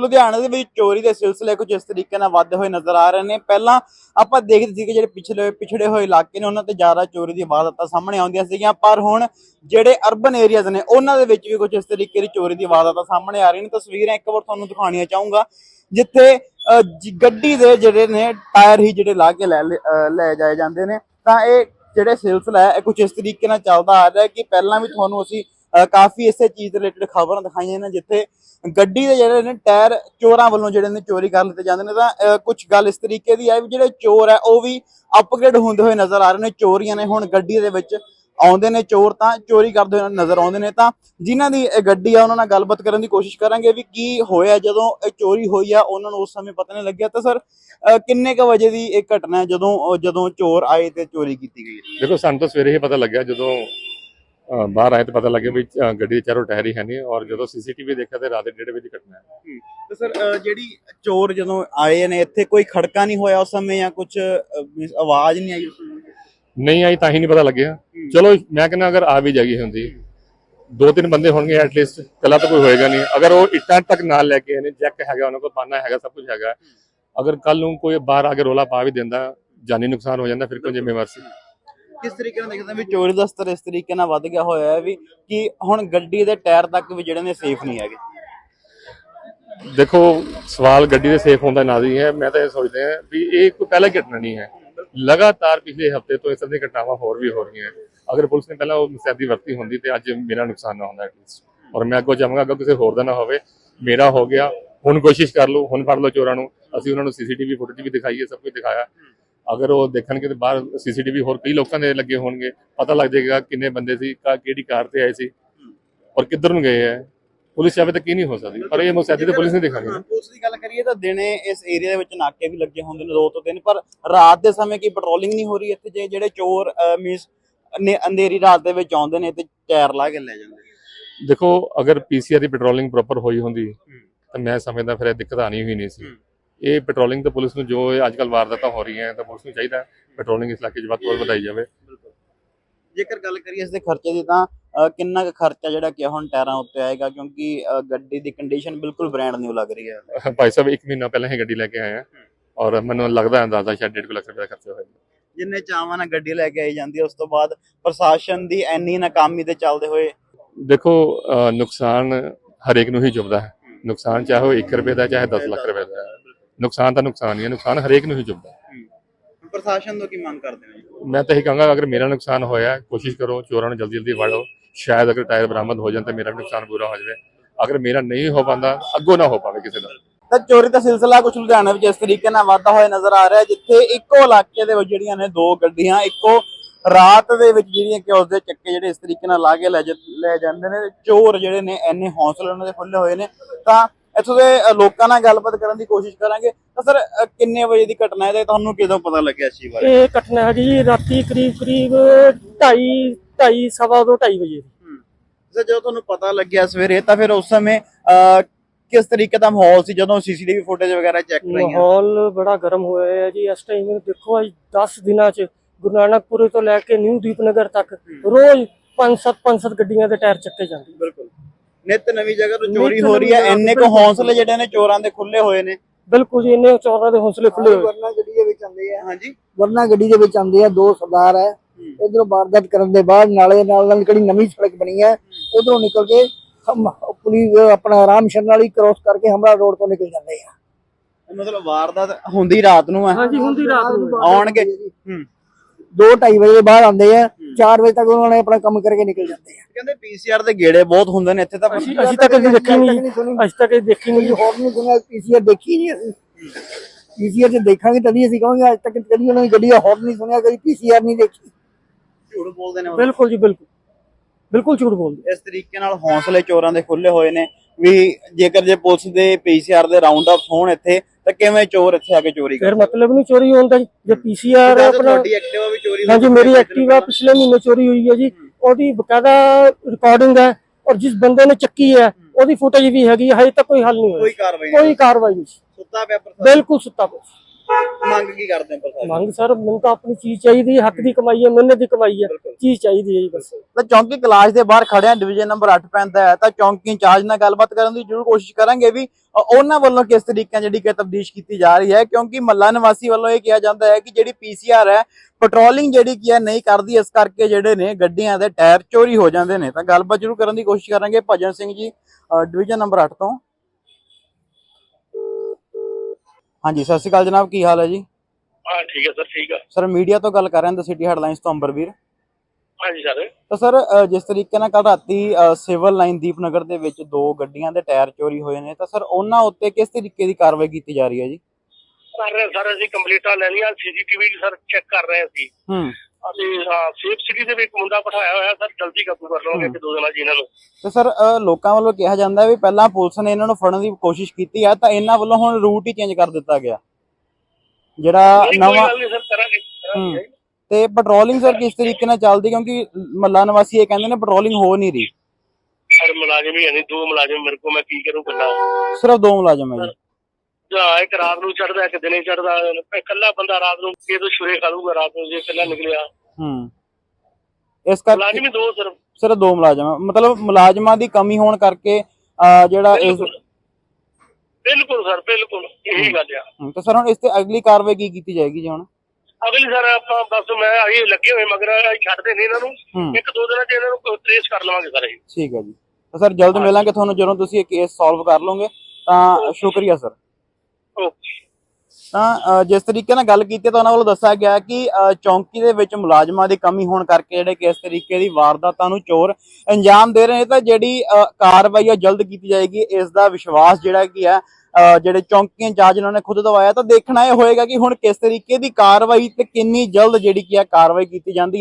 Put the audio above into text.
ਲੁਧਿਆਣੇ ਦੇ ਵਿੱਚ ਚੋਰੀ ਦੇ ਸਿਲਸਿਲੇ ਕੁਝ ਇਸ ਤਰੀਕੇ ਨਾਲ ਵੱਧਦੇ ਹੋਏ ਨਜ਼ਰ ਆ ਰਹੇ ਨੇ। ਪਹਿਲਾਂ ਆਪਾਂ ਦੇਖਦੇ ਸੀ ਕਿ ਜਿਹੜੇ ਪਿਛਲੇ ਪਿਛੜੇ ਹੋਏ ਇਲਾਕੇ ਨੇ, ਉਹਨਾਂ ਤੇ ਜ਼ਿਆਦਾ ਚੋਰੀ ਦੀ ਵਾਰਦਾਤਾਂ ਸਾਹਮਣੇ ਆਉਂਦੀਆਂ ਸੀਗੀਆਂ। ਪਰ ਹੁਣ ਜਿਹੜੇ ਅਰਬਨ ਏਰੀਆਜ਼ ਨੇ, ਉਹਨਾਂ ਦੇ ਵਿੱਚ ਵੀ ਕੁਝ ਇਸ ਤਰੀਕੇ ਦੀ ਚੋਰੀ ਦੀ ਵਾਰਦਾਤਾਂ ਸਾਹਮਣੇ ਆ ਰਹੀਆਂ ਨੇ। ਤਸਵੀਰਾਂ ਇੱਕ ਵਾਰ ਤੁਹਾਨੂੰ ਦਿਖਾਉਣੀਆਂ ਚਾਹੂੰਗਾ, ਜਿੱਥੇ ਗੱਡੀ ਦੇ ਜਿਹੜੇ ਨੇ, ਟਾਇਰ ਹੀ ਜਿਹੜੇ ਲਾ ਕੇ ਲੈ ਲੈ- ਲੈ ਜਾਏ ਜਾਂਦੇ ਨੇ। ਤਾਂ ਇਹ ਜਿਹੜੇ ਸਿਲਸਿਲਾ ਹੈ, ਇਹ ਕੁਝ ਇਸ ਤਰੀਕੇ ਨਾਲ ਚੱਲਦਾ ਆ ਰਿਹਾ ਕਿ ਪਹਿਲਾਂ ਵੀ ਤੁਹਾਨੂੰ ਅਸੀਂ ਕਾਫੀ ਇਸੇ ਚੀਜ਼ ਦੇ ਰਿਲੇਟਡ ਖਬਰਾਂ ਦਿਖਾਈਆਂ ਨੇ, ਜਿੱਥੇ ਗੱਡੀ ਦੇ ਜਿਹੜੇ ਨੇ ਟਾਇਰ ਚੋਰਾਂ ਵੱਲੋਂ ਜਿਹੜੇ ਨੇ ਚੋਰੀ ਕਰ ਲਿੱਤੇ ਜਾਂਦੇ ਨੇ ਤਾਂ ਕੁਝ ਗੱਲ ਇਸ ਤਰੀਕੇ ਦੀ ਹੈ ਵੀ ਜਿਹੜੇ ਚੋਰ ਹੈ, ਉਹ ਵੀ ਅਪਗ੍ਰੇਡ ਹੁੰਦੇ ਹੋਏ ਨਜ਼ਰ ਆ ਰਹੇ ਨੇ, ਚੋਰੀਆਂ ਨੇ ਹੁਣ ਗੱਡੀ ਦੇ ਵਿੱਚ ਆਉਂਦੇ ਨੇ, ਚੋਰ ਤਾਂ ਚੋਰੀ ਕਰਦੇ ਹੋਏ ਨਜ਼ਰ ਆਉਂਦੇ ਨੇ ਤਾਂ ਜਿਨ੍ਹਾਂ ਦੀ ਗੱਡੀ ਆ, ਉਹਨਾਂ ਨਾਲ ਗੱਲਬਾਤ ਕਰਨ ਦੀ ਕੋਸ਼ਿਸ਼ ਕਰਾਂਗੇ ਵੀ ਕੀ ਹੋਇਆ ਜਦੋਂ ਇਹ ਚੋਰੀ ਹੋਈ ਆ, ਉਹਨਾਂ ਨੂੰ ਉਸ ਸਮੇਂ ਪਤਾ ਨਹੀਂ ਲੱਗਿਆ। ਤਾਂ ਸਰ ਕਿੰਨੇ ਕ ਵਜੇ ਦੀ ਇਹ ਘਟਨਾ ਜਦੋਂ ਜਦੋਂ ਚੋਰ ਆਏ ਤੇ ਚੋਰੀ ਕੀਤੀ ਗਈ ਦੇਖੋ, ਸਾਨੂੰ ਤਾਂ ਸਵੇਰੇ ਹੀ ਪਤਾ ਲੱਗਿਆ ਜਦੋਂ ਬਾਹਰ ਆਏ ਤਾਂ ਪਤਾ ਲੱਗਿਆ ਵੀ ਗੱਡੀ ਦੇ ਚਾਰੋਂ ਟਾਇਰ ਹੀ ਹੈ ਨਹੀਂ ਔਰ ਜਦੋਂ ਸੀਸੀਟੀਵੀ ਦੇਖਿਆ ਤੇ ਰਾਤ ਦੇ 1:30 ਵਜੇ ਦੀ ਘਟਨਾ ਹੈ। ਤੇ ਸਰ ਜਿਹੜੀ ਚੋਰ ਜਦੋਂ ਆਏ ਨੇ ਇੱਥੇ ਕੋਈ ਖੜਕਾ ਨਹੀਂ ਹੋਇਆ ਉਸ ਸਮੇਂ ਜਾਂ ਕੁਝ ਆਵਾਜ਼ ਨਹੀਂ ਆਈ ਨਹੀਂ ਆਈ ਤਾਂ ਹੀ ਨਹੀਂ ਪਤਾ ਲੱਗਿਆ। ਚਲੋ ਮੈਂ ਕਹਿੰਦਾ ਅਗਰ ਆ ਵੀ ਜਾਗੀ ਹੁੰਦੀ ਦੋ ਤਿੰਨ ਬੰਦੇ ਹੋਣਗੇ ਐਟਲੀਸਟ ਕੱਲਾ ਤਾਂ ਕੋਈ ਹੋਏਗਾ ਨਹੀਂ। ਅਗਰ ਉਹ ਇੱਟਾਂ ਤੱਕ ਨਾਲ ਲੈ ਕੇ ਨੇ ਜੈਕ ਹੈਗਾ ਉਹਨਾਂ ਕੋਲ ਪਾਨਾ ਹੈਗਾ ਸਭ ਕੁਝ ਹੈਗਾ। ਅਗਰ ਕੱਲ ਨੂੰ ਕੋਈ ਬਾਹਰ ਆ ਕੇ ਰੋਲਾ ਪਾ ਵੀ ਦਿੰਦਾ ਜਾਨੀ ਨੁਕਸਾਨ ਹੋ ਜਾਂਦਾ ਫਿਰ ਕੋਈ ਜ਼ਿੰਮੇਵਾਰ ਸੀ। ਕਿਸ ਤਰੀਕੇ ਨਾਲ ਦੇਖਦੇ ਹਾਂ ਵੀ ਚੋਰੀ ਦਾ ਸਤਰ ਇਸ ਤਰੀਕੇ ਨਾਲ ਵੱਧ ਗਿਆ ਹੋਇਆ ਹੈ ਵੀ ਕਿ ਹੁਣ ਗੱਡੀ ਦੇ ਟਾਇਰ ਤੱਕ ਵੀ ਜਿਹੜੇ ਨੇ ਸੇਫ ਨਹੀਂ ਹੈਗੇ? ਦੇਖੋ, ਸਵਾਲ ਗੱਡੀ ਦੇ ਸੇਫ ਹੋਣ ਦਾ ਨਾਜ਼ੀ ਹੈ। ਮੈਂ ਤਾਂ ਇਹ ਸੋਚਦਾ ਹਾਂ ਵੀ ਇਹ ਕੋਈ ਪਹਿਲਾ ਘਟਨਾ ਨਹੀਂ ਹੈ। ਲਗਾਤਾਰ ਪਿਛਲੇ ਹਫ਼ਤੇ ਤੋਂ ਇਸ ਤਰ੍ਹਾਂ ਦੀਆਂ ਘਟਨਾਵਾਂ ਹੋਰ ਵੀ ਹੋ ਰਹੀਆਂ ਅਗਰ ਪੁਲਿਸ ਨੇ ਪਹਿਲਾਂ ਉਹ ਮੁਸਤੈਦੀ ਵਰਤੀ ਹੁੰਦੀ ਤੇ ਅੱਜ ਮੇਰਾ ਨੁਕਸਾਨ ਨਾ ਹੁੰਦਾ ਐਟਲੀਸਟ ਔਰ ਮੈਂ ਅੱਗੋਂ ਚਾਹਾਂਗਾ ਅੱਗੋਂ ਕਿਸੇ ਹੋਰ ਦਾ ਨਾ ਹੋਵੇ। ਮੇਰਾ ਹੋ ਗਿਆ। ਹੁਣ ਕੋਸ਼ਿਸ਼ ਕਰ ਲਓ, ਹੁਣ ਫੜ ਲਓ ਚੋਰਾਂ ਨੂੰ। ਅਸੀਂ ਉਹਨਾਂ ਨੂੰ ਸੀਸੀਟੀਵੀ ਫੁਟੇਜ ਵੀ ਦਿਖਾਈ ਸਭ ਕੁਝ ਦਿਖਾਇਆ। ਅਗਰ ਉਹ ਦੇਖਣਗੇ ਤੇ ਬਾਹਰ ਸੀਸੀਟੀਵੀ ਹੋਰ ਕਈ ਲੋਕਾਂ ਦੇ ਲੱਗੇ ਹੋਣਗੇ ਪਤਾ ਲੱਗ ਜਾਏਗਾ ਕਿੰਨੇ ਬੰਦੇ ਸੀ ਕਾ ਕਿਹੜੀ ਕਾਰ ਤੇ ਆਏ ਸੀ ਔਰ ਕਿੱਧਰ ਨੂੰ ਗਏ ਹੈ। ਪੁਲਿਸ ਚਾਹੇ ਤਾਂ ਕੀ ਨਹੀਂ ਹੋ ਸਕਦੀ ਪਰ ਇਹ ਮੁਸਤੈਦੀ ਤੇ ਪੁਲਿਸ ਨੇ ਦਿਖਾਣੀ ਪੁਲਿਸ ਦੀ ਗੱਲ ਕਰੀਏ ਤਾਂ ਦਿਨੇ ਇਸ ਏਰੀਆ ਦੇ ਵਿੱਚ ਨਾਕੇ ਵੀ ਲੱਗੇ ਹੁੰਦੇ ਨੇ ਦੋ ਤੋਂ ਤਿੰਨ ਪਰ ਰਾਤ ਦੇ ਸਮੇਂ ਕੀ ਪੈਟਰੋਲਿੰਗ ਨਹੀਂ ਹੋ ਰਹੀ ਇੱਥੇ? ਜੇ ਜਿਹੜੇ ਚੋਰ ਮੀਨਸ ਅੰਧੇਰੀ ਰਾਤ ਦੇ ਵਿੱਚ ਆਉਂਦੇ ਨੇ ਤੇ ਟਾਇਰ ਲਾ ਕੇ ਲੈ ਜਾਂਦੇ ਦੇਖੋ ਅਗਰ ਪੀਸੀਆਰ ਦੀ ਪੈਟਰੋਲਿੰਗ ਪ੍ਰੋਪਰ ਹੋਈ ਹੁੰਦੀ ਤਾਂ ਮੈਂ ਸਮਝਦਾ ਫਿਰ ਇਹ ਦਿੱਕਤ ਆਣੀ ਹੀ ਨਹੀਂ ਸੀ। ਇਹ ਪੈਟਰੋਲਿੰਗ ਤਾਂ ਪੁਲਿਸ ਨੂੰ ਜੋ ਅੱਜ ਕੱਲ ਵਾਰਦਾਤਾਂ ਹੋ ਰਹੀਆਂ ਤਾਂ ਪੁਲਿਸ ਨੂੰ ਚਾਹੀਦਾ ਪੈਟਰੋਲਿੰਗ ਇਸ ਇਲਾਕੇ 'ਚ ਵੱਧ ਤੋਂ ਵੱਧ ਵਧਾਈ ਜਾਵੇ। ਜੇਕਰ ਗੱਲ ਕਰੀਏ ਇਸ ਦੇ ਖਰਚੇ ਦੀ ਤਾਂ ਕਿੰਨਾ ਕੁ ਖਰਚਾ ਜਿਹੜਾ ਕਿ ਹੁਣ ਟਾਇਰਾਂ ਉੱਤੇ ਆਏਗਾ ਕਿਉਂਕਿ ਗੱਡੀ ਦੀ ਕੰਡੀਸ਼ਨ ਬਿਲਕੁਲ ਬ੍ਰਾਂਡ ਨਿਊ ਲੱਗ ਰਹੀ ਹੈ। ਭਾਈ ਸਾਹਿਬ ਇੱਕ ਮਹੀਨਾ ਪਹਿਲਾਂ ਹੀ ਗੱਡੀ ਲੈ ਕੇ ਆਏ ਆ ਔਰ ਮੈਨੂੰ ਲੱਗਦਾ ਅੰਦਾਜ਼ਾ ਸ਼ਾਇਦ 1.5 ਲੱਖ ਰੁਪਏ ਦਾ ਖਰਚਾ ਹੋਏਗਾ। ਜਿੰਨੇ ਚਾਵਾਂ ਨਾਲ ਗੱਡੀ ਲੈ ਕੇ ਆਈ ਜਾਂਦੀ ਹੈ ਉਸ ਤੋਂ ਬਾਅਦ ਪ੍ਰਸ਼ਾਸਨ ਦੀ ਐਨੀ ਨਾਕਾਮੀ ਦੇ ਚੱਲਦੇ ਹੋਏ ਦੇਖੋ ਨੁਕਸਾਨ ਹਰੇਕ ਨੂੰ ਹੀ ਚੁਭਦਾ ਹੈ। ਨੁਕਸਾਨ ਚਾਹੇ ਉਹ 1 ਰੁਪਏ ਦਾ ਚਾਹੇ 10 ਲੱਖ ਰੁਪਏ ਦਾ ਹੈ। ਨੁਕਸਾਨ ਤਾਂ ਨੁਕਸਾਨ ਹੀ ਹੈ ਨੁਕਸਾਨ ਹਰੇਕ ਨੂੰ ਹੀ ਚੁਭਦਾ ਪ੍ਰਸ਼ਾਸਨ ਤੋਂ ਕੀ ਮੰਗ ਕਰਦੇ ਹੋ ਜੀ? ਮੈਂ ਤਾਂ ਇਹ ਕਹਾਂਗਾ ਅਗਰ ਮੇਰਾ ਨੁਕਸਾਨ ਹੋਇਆ ਹੈ, ਕੋਸ਼ਿਸ਼ ਕਰੋ ਚੋਰਾਂ ਨੂੰ ਜਲਦੀ ਜਲਦੀ ਫੜੋ। ਸ਼ਾਇਦ ਅਗਰ ਟਾਇਰ ਬਰਾਮਦ ਹੋ ਜਾਣ ਤਾਂ ਮੇਰਾ ਵੀ ਨੁਕਸਾਨ ਪੂਰਾ ਹੋ ਜਾਵੇ। ਅਗਰ ਮੇਰਾ ਨਹੀਂ ਹੋ ਪਾਉਂਦਾ ਅੱਗੋਂ ਨਾ ਹੋ ਪਾਵੇ ਕਿਸੇ ਦਾ। ਤਾਂ ਚੋਰੀ ਦਾ ਸਿਲਸਿਲਾ ਕੁਝ ਲੁਧਿਆਣਾ ਵਿੱਚ ਇਸ ਤਰੀਕੇ ਨਾਲ ਵਾਧਾ ਹੋਇਆ ਨਜ਼ਰ ਆ ਰਿਹਾ ਜਿੱਥੇ ਇੱਕੋ ਇਲਾਕੇ ਦੇ ਵਿੱਚ ਜਿਹੜੀਆਂ ਨੇ ਦੋ ਗੱਡੀਆਂ ਇੱਕੋ ਰਾਤ ਦੇ ਵਿੱਚ ਜਿਹੜੀਆਂ ਕਿ ਉਸਦੇ ਚੱਕੇ ਜਿਹੜੇ ਇਸ ਤਰੀਕੇ ਨਾਲ ਲਾ ਕੇ ਲੈ ਜਾ- ਲੈ ਜਾਂਦੇ ਨੇ ਚੋਰ ਜਿਹੜੇ ਨੇ ਐਨੇ ਹੌਸਲੇ ਉਹਨਾਂ ਦੇ ਖੁੱਲੇ ਹੋਏ ਨੇ। ਤਾਂ ਇੱਥੋਂ ਦੇ ਲੋਕਾਂ ਨਾਲ ਗੱਲਬਾਤ ਕਰਨ ਦੀ ਕੋਸ਼ਿਸ਼ ਕਰਾਂਗੇ। ਤਾਂ ਸਰ ਕਿੰਨੇ ਵਜੇ ਦੀ ਘਟਨਾ ਹੈ ਤੇ ਤੁਹਾਨੂੰ ਕਿਦੋਂ ਪਤਾ ਲੱਗਿਆ ਇਸ ਚੀਜ਼ ਬਾਰੇ? ਇਹ ਘਟਨਾ ਹੈਗੀ ਜੀ ਰਾਤੀ ਕਰੀਬ ਕਰੀਬ 2:30 2:30 ਸਵਾ ਦੋ 2:30 ਵਜੇ ਦੀ। ਸਰ ਜਦੋਂ ਤੁਹਾਨੂੰ ਪਤਾ ਲੱਗਿਆ ਸਵੇਰੇ ਤਾਂ ਫਿਰ ਉਸ ਸਮੇਂ ਕਿਸ ਤਰੀਕੇ ਦਾ ਮਾਹੌਲ ਸੀ ਜਦੋਂ ਸੀਸੀਟੀਵੀ ਫੁਟੇਜ ਵਗੈਰਾ ਚੈੱਕ ਕਰਾਈਆਂ? ਮਾਹੌਲ ਬੜਾ ਗਰਮ ਹੋਇਆ ਹੈ ਜੀ। ਇਸ ਟਾਈਮ ਦੇਖੋ ਅੱਜ 10 ਦਿਨਾਂ ਚ ਗੁਰੂ ਨਾਨਕਪੁਰੇ ਤੋਂ ਲੈ ਕੇ ਨਿਊ ਦੀਪਨਗਰ ਤੱਕ ਰੋਜ਼ 5-7 5-7 ਗੱਡੀਆਂ ਦੇ ਟਾਇਰ ਚੱਕੇ ਜਾਂਦੇ। ਬਿਲਕੁਲ। ਨਿਤ ਨਵੀਂ ਜਗ੍ਹਾ ਤੋਂ ਚੋਰੀ ਹੋ ਰਹੀ ਹੈ। ਇੰਨੇ ਕੁ। ਹੌਸਲੇ ਜਿਹੜੇ ਨੇ ਚੋਰਾਂ ਦੇ ਖੁੱਲੇ ਹੋਏ ਨੇ। ਬਿਲਕੁਲ ਜੀ ਇੰਨੇ ਚੋਰਾਂ ਦੇ ਹੌਸਲੇ ਖੁੱਲੇ ਹੋਏ। ਵਰਨਾ ਗੱਡੀ ਦੇ ਵਿੱਚ ਆਉਂਦੇ ਆ। ਹਾਂਜੀ। ਵਰਨਾ ਗੱਡੀ ਦੇ ਵਿੱਚ ਆਉਂਦੇ ਆ ਦੋ ਸਰਦਾਰ ਹੈ। ਇਧਰੋਂ ਵਾਰਦਾਤ ਕਰਨ ਦੇ ਬਾਅਦ ਨਾਲੇ ਨਾਲ ਨਾਲ ਜਿਹੜੀ ਨਵੀਂ ਸੜਕ ਬਣੀ ਹੈ ਉਧਰੋਂ ਨਿਕਲ ਕੇ ਪੁਲਿਸ ਆਪਣਾ ਰਾਮ ਸ਼ਰਨ ਵਾਲੀ ਕ੍ਰੋਸ ਕਰਕੇ ਹਮਰਾ ਰੋਡ ਤੋਂ ਨਿਕਲ ਜਾਂਦੇ ਆ। ਮਤਲਬ ਵਾਰਦਾਤ ਹੁੰਦੀ ਰਾਤ ਨੂੰ ਹੈ। ਹਾਂਜੀ ਹੁੰਦੀ ਰਾਤ ਨੂੰ। ਆਉਣਗੇ। ਹੂੰ। ਦੋ 2:30 ਵਜੇ ਦੇ ਬਾਅਦ ਆਉਂਦੇ ਆ। 4 ਵਜੇ ਤੱਕ ਉਹਨਾਂ ਨੇ ਆਪਣਾ ਕੰਮ ਕਰਕੇ ਨਿਕਲ ਜਾਂਦੇ ਆ। ਕਹਿੰਦੇ ਪੀਸੀਆਰ ਦੇ ਗੇੜੇ ਬਹੁਤ ਹੁੰਦੇ ਨੇ ਇੱਥੇ ਤਾਂ ਅਸੀਂ ਅਸੀਂ ਤਾਂ ਕਦੇ ਦੇਖੀ ਨਹੀਂ। ਅਸੀਂ ਤਾਂ ਕਦੇ ਦੇਖੀ ਨਹੀਂ। ਹੋਰ ਨਹੀਂ ਸੁਣਿਆ ਪੀਸੀਆਰ ਦੇਖੀ ਨਹੀਂ ਅਸੀਂ। ਪੀਸੀਆਰ ਜੇ ਦੇਖਾਂਗੇ ਤਦੀ ਅਸੀਂ ਕਹਾਂਗੇ ਅੱਜ ਤੱਕ ਕਦੀ ਉਹਨਾਂ ਦੀ ਗੱਡੀ ਹੋਰ ਨਹੀਂ ਸੁਣਿਆ ਕਦੀ ਪੀਸੀਆਰ ਨਹੀਂ ਦੇਖੀ। ਝੂਠ ਬੋਲਦੇ ਨੇ। ਬਿਲਕੁਲ ਜੀ ਬਿਲਕੁਲ। ਬਿਲਕੁਲ ਝੂਠ ਬੋਲਦੇ। ਇਸ ਤਰੀਕੇ ਨਾਲ ਹੌਸਲੇ ਚੋਰਾਂ ਦੇ ਖੁੱਲੇ ਹੋਏ ਨੇ ਵੀ ਜੇਕਰ ਜੇ ਪੁਲਿਸ ਦੇ ਪੀਸੀਆਰ ਦੇ ਰਾਉਂਡ ਅਪ ਹੋਣ ਇੱਥੇ ਤਾਂ ਕਿਵੇਂ ਚੋਰ ਇੱਥੇ ਆ ਕੇ ਚੋਰੀ ਫਿਰ ਕਰਦੇ? ਮਤਲਬ ਨਹੀਂ ਚੋਰੀ ਹੋਣ ਦਾ ਜੀ ਜੇ ਪੀਸੀਆਰ ਆਪਣਾ ਤੁਹਾਡੀ ਐਕਟਿਵਾ ਵੀ ਚੋਰੀ ਹੋਈ ਹਾਂਜੀ ਮੇਰੀ ਐਕਟਿਵਾ ਪਿਛਲੇ ਮਹੀਨੇ ਚੋਰੀ ਹੋਈ ਹੈ ਜੀ। ਉਹਦੀ ਬਕਾਇਦਾ ਰਿਕਾਰਡਿੰਗ ਹੈ ਔਰ ਜਿਸ ਬੰਦੇ ਨੇ ਚੱਕੀ ਹੈ ਉਹਦੀ ਫੁਟੇਜ ਵੀ ਹੈਗੀ ਹੈ। ਹਜੇ ਤੱਕ ਕੋਈ ਹੱਲ ਨਹੀਂ ਕੋਈ ਹੋਇਆ ਕਾਰਵਾਈ ਨਹੀਂ ਕੋਈ ਕਾਰਵਾਈ ਨਹੀਂ। ਸੁੱਤਾ ਪਿਆ ਪ੍ਰਸ਼ਾਸਨ? ਬਿਲਕੁਲ ਸੁੱਤਾ ਪਿਆ। ਮੰਗ ਕੀ ਕਰਦੇ ਹੋ ਪ੍ਰਸ਼ਾਸਨ ਮੰਗ ਸਰ ਮੈਨੂੰ ਤਾਂ ਆਪਣੀ ਚੀਜ਼ ਚਾਹੀਦੀ ਹੈ ਹੱਕ ਦੀ ਕਮਾਈ ਹੈ ਮਿਹਨਤ ਦੀ ਕਮਾਈ ਹੈ ਚੀਜ਼ ਚਾਹੀਦੀ ਹੈ ਜੀ ਬਸ। ਤਾਂ ਚੌਂਕੀ ਕਲਾਸ ਦੇ ਬਾਹਰ ਖੜਿਆ ਡਿਵੀਜ਼ਨ ਨੰਬਰ 8 ਪੈਂਦਾ ਹੈ ਤਾਂ ਚੌਂਕੀ ਇੰਚਾਰਜ ਨਾਲ ਗੱਲਬਾਤ ਕਰਨ ਦੀ ਜ਼ਰੂਰ ਕੋਸ਼ਿਸ਼ ਕਰਾਂਗੇ ਵੀ ਉਹਨਾਂ ਵੱਲੋਂ ਕਿਸ ਤਰੀਕੇ ਨਾਲ ਜਿਹੜੀ ਕਿ ਤਬਦੀਸ਼ ਕੀਤੀ ਜਾ ਰਹੀ ਹੈ ਕਿਉਂਕਿ ਮੱਲਾ ਨਿਵਾਸੀ ਵੱਲੋਂ ਇਹ ਕਿਹਾ ਜਾਂਦਾ ਹੈ ਕਿ ਜਿਹੜੀ ਪੀਸੀਆਰ ਹੈ ਪੈਟਰੋਲਿੰਗ ਜਿਹੜੀ ਕੀ ਹੈ ਨਹੀਂ ਕਰਦੀ ਇਸ ਕਰਕੇ ਜਿਹੜੇ ਨੇ ਗੱਡੀਆਂ ਦੇ ਟਾਇਰ ਚੋਰੀ ਹੋ ਜਾਂਦੇ ਨੇ। ਤਾਂ ਗੱਲਬਾਤ ਜ਼ਰੂਰ ਕਰਨ ਦੀ ਕੋਸ਼ਿਸ਼ ਕਰਾਂਗੇ। ਭਜਨ ਸਿੰਘ ਜੀ ਡਿਵੀਜ਼ਨ ਨੰਬਰ 8 ਤੋਂ। ਹਾਂਜੀ ਸਤਿ ਸ਼੍ਰੀ ਅਕਾਲ ਜਨਾਬ ਕੀ ਹਾਲ ਹੈ ਜੀ? ਹਾਂ ਠੀਕ ਹੈ ਸਰ ਠੀਕ ਹੈ ਸਰ ਮੀਡੀਆ ਤੋਂ ਗੱਲ ਕਰ ਰਹੇ ਹਾਂ ਦ ਸਿਟੀ ਹੈਡਲਾਈਨਸ ਤੋਂ ਅੰਬਰਵੀਰ। ਹਾਂਜੀ ਸਰ। ਤਾਂ ਸਰ ਅ, ਜਿਸ ਤਰੀਕੇ ਨਾਲ ਕੱਲ ਰਾਤੀ ਅ, ਸਿਵਲ ਲਾਈਨ ਦੀਪਨਗਰ ਦੇ ਵਿੱਚ ਦੋ ਗੱਡੀਆਂ ਦੇ ਟਾਇਰ ਚੋਰੀ ਹੋਏ ਨੇ ਤਾਂ ਸਰ ਉਹਨਾਂ ਉੱਤੇ ਕਿਸ ਤਰੀਕੇ ਦੀ ਕਾਰਵਾਈ ਕੀਤੀ ਜਾ ਰਹੀ ਹੈ ਜੀ? ਕਰ ਰਹੇ ਸਰ ਅਸੀਂ ਕੰਪਲੀਟਾਂ ਲੈਣੀਆਂ ਸੀਸੀਟੀਵੀ ਸਰ ਚੈੱਕ ਕਰ ਰਹੇ ਸੀ ਹੂੰ। ਅਸੀਂ ਸੇਫ ਸਿਟੀ ਦੇ ਵਿੱਚ ਮੁੰਡਾ ਬਿਠਾਇਆ ਹੋਇਆ ਸਰ ਜਲਦੀ ਕਾਬੂ ਕਰ ਲਵਾਂਗੇ ਕਿ ਦੋ ਦਿਨਾਂ 'ਚ ਇਹਨਾਂ ਨੂੰ। ਤੇ ਸਰ ਲੋਕਾਂ ਵੱਲੋਂ ਕਿਹਾ ਜਾਂਦਾ ਵੀ ਪਹਿਲਾਂ ਪੁਲਿਸ ਨੇ ਇਹਨਾਂ ਨੂੰ ਫੜਨ ਦੀ ਕੋਸ਼ਿਸ਼ ਕੀਤੀ ਆ ਤਾਂ ਇਹਨਾਂ ਵੱਲੋਂ ਹੁਣ ਰੂਟ ਹੀ ਚੇਂਜ ਕਰ ਦਿੱਤਾ ਗਿਆ। ਜਿਹੜਾ ਨਵਾਂ। ਤੇ ਪੈਟਰੋਲਿੰਗ ਸਰ ਕਿਸ ਤਰੀਕੇ ਨਾਲ ਚੱਲਦੀ ਕਿਉਂਕਿ ਮੱਲਾ ਨਿਵਾਸੀ ਇਹ ਕਹਿੰਦੇ ਨੇ ਪੈਟਰੋਲਿੰਗ ਹੋ ਨਹੀਂ ਰਹੀ। ਸਰ ਮੁਲਾਜ਼ਮ ਹੀ ਨਹੀਂ ਦੋ ਮੁਲਾਜ਼ਮ ਮੇਰੇ ਕੋਲ ਮੈਂ ਕੀ ਕਰੂੰ ਕੱਲਾ ਸਿਰਫ ਦੋ ਮੁਲਾਜ਼ਮ ਹੈ ਜੀ। ਜਾਂ ਇੱਕ ਰਾਤ ਨੂੰ ਚੜਦਾ ਇੱਕ ਦਿਨੇ ਚੜਦਾ ਇਕੱਲਾ ਬੰਦਾ ਰਾਤ ਨੂੰ ਇਹ ਤੋਂ ਛੁਰੇ ਖਾ ਲੂਗਾ ਰਾਤ ਨੂੰ ਜੇ ਇਕੱਲਾ ਨਿਕਲਿਆ। ਹੂੰ। ਇਸ ਕਰਕੇ ਮੁਲਾਜ਼ਮ ਹੀ ਦੋ ਸਿਰਫ। ਸਿਰਫ ਦੋ ਮੁਲਾਜ਼ਮ। ਮਤਲਬ ਮੁਲਾਜ਼ਮਾਂ ਦੀ ਕਮੀ ਹੋਣ ਕਰਕੇ ਜਿਹੜਾ ਇਸ ਬਿਲਕੁਲ। ਬਿਲਕੁਲ ਸਰ ਬਿਲਕੁਲ। ਇਹੀ ਗੱਲ ਆ। ਹਮ, ਤੇ ਸਰ ਹੁਣ ਇਸ ਤੇ ਅਗਲੀ ਕਾਰਵਾਈ ਕੀ ਕੀਤੀ ਜਾਏਗੀ ਜੀ ਹੁਣ? ਅਗਲੀ ਸਰ ਆਪਾਂ ਬਸ ਮੈਂ ਆਹੀ ਲੱਗੇ ਹੋਏ ਮਗਰ ਛੱਡਦੇ ਨਹੀਂ ਇਹਨਾਂ ਹੂੰ। ਨੂੰ ਇੱਕ ਦੋ ਦਿਨਾਂ 'ਚ ਇਹਨਾਂ ਨੂੰ ਟ੍ਰੇਸ ਕਰ ਲਵਾਂਗੇ ਸਰ ਅਸੀਂ। ਠੀਕ ਹੈ ਜੀ। ਤਾਂ ਸਰ ਜਲਦ ਮਿਲਾਂਗੇ ਤੁਹਾਨੂੰ ਜਦੋਂ ਤੁਸੀਂ ਇਹ ਕੇਸ ਸੋਲਵ ਕਰ ਲਓਗੇ। ਤਾਂ ਸ਼ੁਕਰੀਆ ਸਰ। ਤਾਂ ਜਿਸ ਤਰੀਕੇ ਨਾਲ ਗੱਲ ਕੀਤੀ ਤਾਂ ਉਹਨਾਂ ਵੱਲੋਂ ਦੱਸਿਆ ਗਿਆ ਕਿ ਚੌਂਕੀ ਦੇ ਵਿੱਚ ਮੁਲਾਜ਼ਮਾਂ ਦੀ ਕਮੀ ਹੋਣ ਕਰਕੇ ਜਿਹੜੇ ਕਿ ਇਸ ਤਰੀਕੇ ਦੀ ਵਾਰਦਾਤਾਂ ਨੂੰ ਚੋਰ ਅੰਜਾਮ ਦੇ ਰਹੇ ਨੇ, ਤਾਂ ਜਿਹੜੀ ਕਾਰਵਾਈ ਆ ਜਲਦ ਕੀਤੀ ਜਾਏਗੀ, ਇਸ ਦਾ ਵਿਸ਼ਵਾਸ ਜਿਹੜਾ ਕੀ ਹੈ ਜਿਹੜੇ ਚੌਂਕੀ ਇੰਚਾਰਜ ਉਹਨਾਂ ਨੇ ਖੁਦ ਦਵਾਇਆ, ਤਾਂ ਦੇਖਣਾ ਇਹ ਹੋਏਗਾ ਕਿ ਹੁਣ ਕਿਸ ਤਰੀਕੇ ਦੀ ਕਾਰਵਾਈ ਤੇ ਕਿੰਨੀ ਜਲਦ ਜਿਹੜੀ ਕੀ ਹੈ ਕਾਰਵਾਈ ਕੀਤੀ ਜਾਂਦੀ ਹੈ।